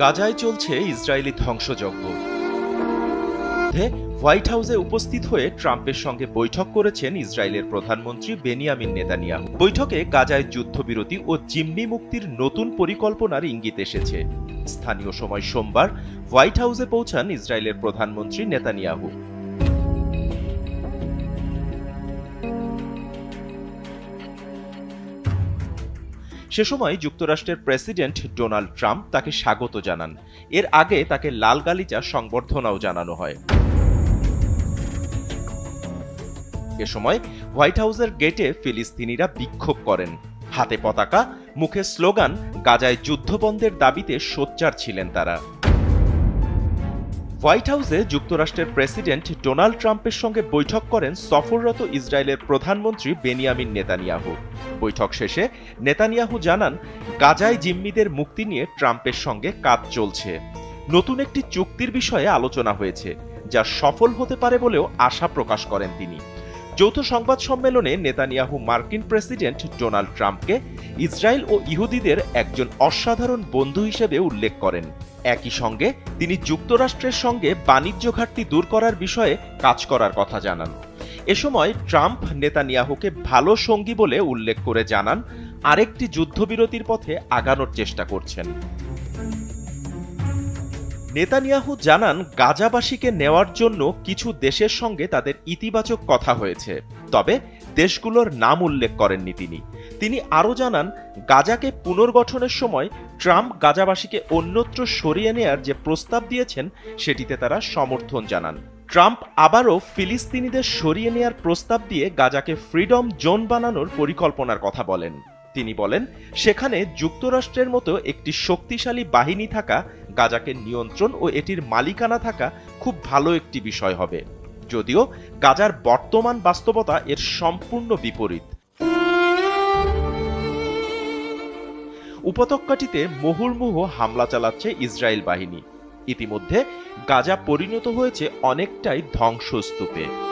গাজায় চলছে ইসরায়েলি ধ্বংসযজ্ঞ। হোয়াইট হাউসে উপস্থিত হয়ে ট্রাম্পের সঙ্গে বৈঠক করেছেন ইসরায়েলের প্রধানমন্ত্রী বেনিয়ামিন নেতানিয়াহু। বৈঠকে গাজায় যুদ্ধবিরতি ও জিম্মি মুক্তির নতুন পরিকল্পনার ইঙ্গিত এসেছে। স্থানীয় সময় সোমবার হোয়াইট হাউসে পৌঁছান ইসরায়েলের প্রধানমন্ত্রী নেতানিয়াহু। সে সময় যুক্তরাষ্ট্রের প্রেসিডেন্ট ডোনাল্ড ট্রাম্প তাকে স্বাগত জানান। এর আগে তাকে লাল গালিচা সংবর্ধনাও জানানো হয়। এ সময় হোয়াইট হাউসের গেটে ফিলিস্তিনিরা বিক্ষোভ করেন। হাতে পতাকা, মুখে স্লোগান, গাজায় যুদ্ধবন্ধের দাবিতে সোচ্চার ছিলেন তারা। হোয়াইট হাউসে যুক্তরাষ্ট্রের প্রেসিডেন্ট ডোনাল্ড ট্রাম্পের সঙ্গে বৈঠক করেন সফররত ইসরায়েলের প্রধানমন্ত্রী বেনিয়ামিন নেতানিয়াহু। বৈঠক শেষে নেতানিয়াহু জানান, গাজায় জিম্মিদের মুক্তি নিয়ে ট্রাম্পের সঙ্গে কাজ চলছে। নতুন একটি চুক্তির বিষয়ে আলোচনা হয়েছে, যা সফল হতে পারে বলেও আশা প্রকাশ করেন তিনি। যৌথ সংবাদ সম্মেলনে নেতানিয়াহু মার্কিন প্রেসিডেন্ট ডোনাল্ড ট্রাম্পকে ইসরায়েল ও ইহুদিদের একজন অসাধারণ বন্ধু হিসেবে উল্লেখ করেন। একই সঙ্গে তিনি যুক্তরাষ্ট্রের সঙ্গে বাণিজ্য ঘাটতি দূর করার বিষয়ে কাজ করার কথা জানান। এ সময় ট্রাম্প নেতানিয়াহুকে ভালো সঙ্গী বলে উল্লেখ করে জানান, আরেকটি যুদ্ধবিরতির পথে আগানোর চেষ্টা করছেন। নেতানিয়াহু জানান, গাজাবাসীকে নেওয়ার জন্য কিছু দেশের সঙ্গে তাদের ইতিবাচক কথা হয়েছে, তবে দেশগুলোর নাম উল্লেখ করেননি তিনি। তিনি আরও জানান, গাজাকে পুনর্গঠনের সময় ট্রাম্প গাজাবাসীকে অন্যত্র সরিয়ে নেয়ার যে প্রস্তাব দিয়েছেন, সেটিতে তারা সমর্থন জানান। ট্রাম্প আবারও ফিলিস্তিনিদের সরিয়ে নেয়ার প্রস্তাব দিয়ে গাজাকে ফ্রিডম জোন বানানোর পরিকল্পনার কথা বলেন। তিনি বলেন, সেখানে যুক্তরাষ্ট্রের মতো একটি শক্তিশালী বাহিনী থাকা, গাজাকে নিয়ন্ত্রণ ও এটির মালিকানা থাকা খুব ভালো একটি বিষয় হবে। যদিও গাজার বর্তমান বাস্তবতা এর সম্পূর্ণ বিপরীত। উপত্যকাটিতে মুহুর্মুহ হামলা চালাচ্ছে ইসরায়েল বাহিনী। ইতিমধ্যে গাজা পরিণত হয়েছে অনেকটাই ধ্বংসস্তূপে।